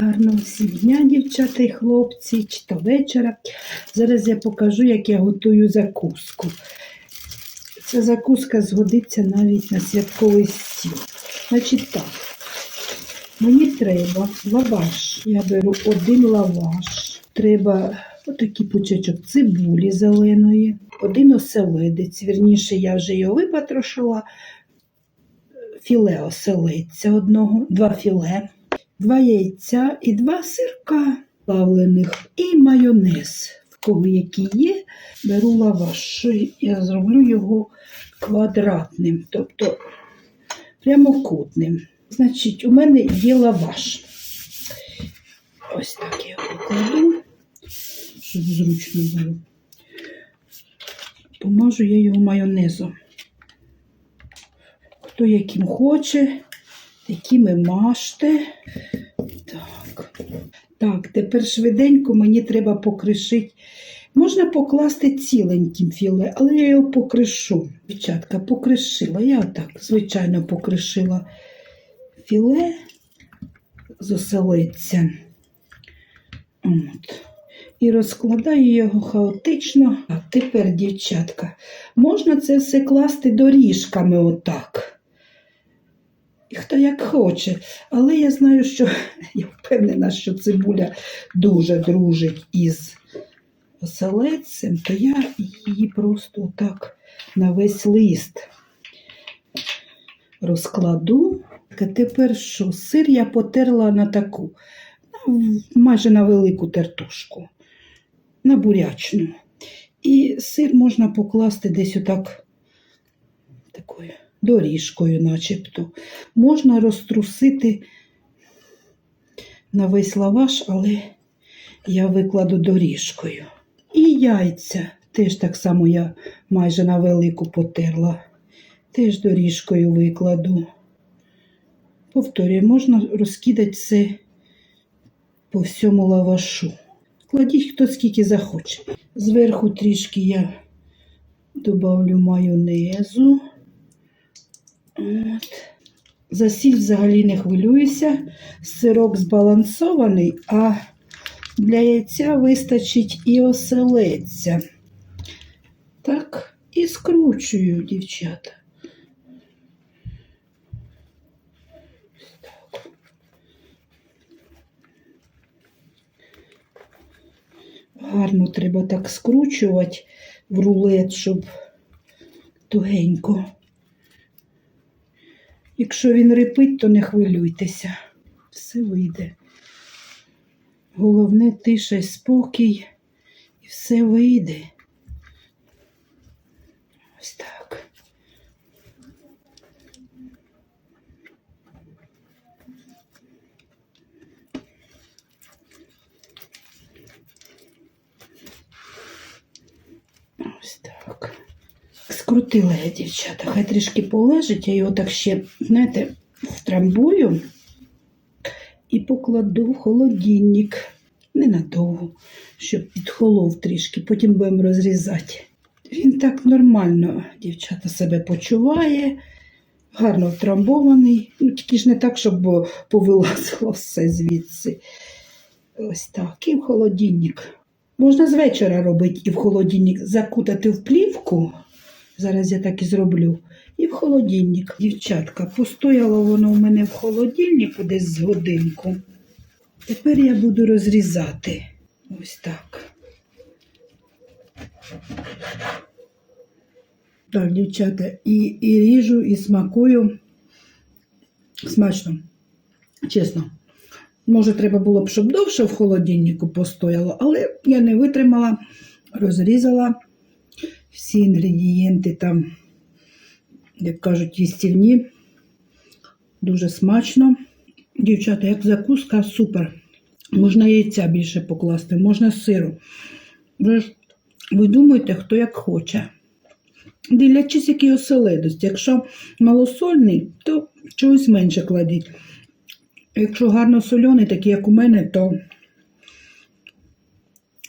Гарного всім дня, дівчата і хлопці, чи то вечора. Зараз я покажу, як я готую закуску. Ця закуска згодиться навіть на святковий стіл. Значить так, мені треба лаваш. Я беру один лаваш. Треба отакий пучечок цибулі зеленої, один оселедець. Вірніше, я вже його випотрошила. Філе оселедця одного, два філе, два яйця і два сирка плавлених і майонез. В кого який є, беру лаваш. Я зроблю його квадратним, тобто прямокутним. Значить, у мене є лаваш. Ось так я його покладу, щоб зручно було. Помажу я його майонезом. Хто яким хоче, таким і мажте. Так. так, тепер швиденько мені треба покришити. Можна покласти ціленьким філе, але я його покришу. Дівчатка, покришила. Я отак, звичайно, покришила філе з оселедця. От. І розкладаю його хаотично. А тепер, дівчатка, можна це все класти доріжками отак. І хто як хоче. Але я знаю, що я впевнена, що цибуля дуже дружить із оселедцем, то я її просто отак на весь лист розкладу. Тепер що? Сир я потерла на таку, майже на велику тертушку, на бурячну. І сир можна покласти десь отак такою доріжкою, начебто. Можна розтрусити на весь лаваш, але я викладу доріжкою. І яйця теж так само я майже на велику потерла. Теж доріжкою викладу. Повторюю, можна розкидати це по всьому лавашу. Кладіть хто скільки захоче. Зверху трішки я добавлю майонезу. От. За сіль взагалі не хвилююся. Сирок збалансований, а для яйця вистачить і оселедця. Так, і скручую, дівчата. Гарно треба так скручувати в рулет, щоб тугенько. Якщо він рипить, то не хвилюйтеся. Все вийде. Головне тиша й спокій, і все вийде. Ось так. Ось так. Скрутила я, дівчата, хай трішки полежить, я його так ще, знаєте, втрамбую і покладу в холодильник. Ненадовго, щоб підхолов трішки, потім будемо розрізати. Він так нормально, дівчата, себе почуває, гарно втрамбований. Ну, тільки ж не так, щоб повилазило все звідси. Ось так. І в холодильник. Можна з вечора робити і в холодильник закутати в плівку. Зараз я так і зроблю. І в холодильник. Дівчатка, постояло воно у мене в холодильнику десь з годинку. Тепер я буду розрізати. Ось так. Так, дівчата, і, і ріжу, і смакую. Смачно, чесно. Може, треба було б, щоб довше в холодильнику постояло, але я не витримала, розрізала всі інгредієнти там, як кажуть, їстівні. Дуже смачно. Дівчата, як закуска, супер. Можна яйця більше покласти, можна сиру. Ви ж ви думаєте, хто як хоче. Дивлячись, який оселедець. Якщо малосольний, то чогось менше кладіть. Якщо гарно сольоний, такий, як у мене, то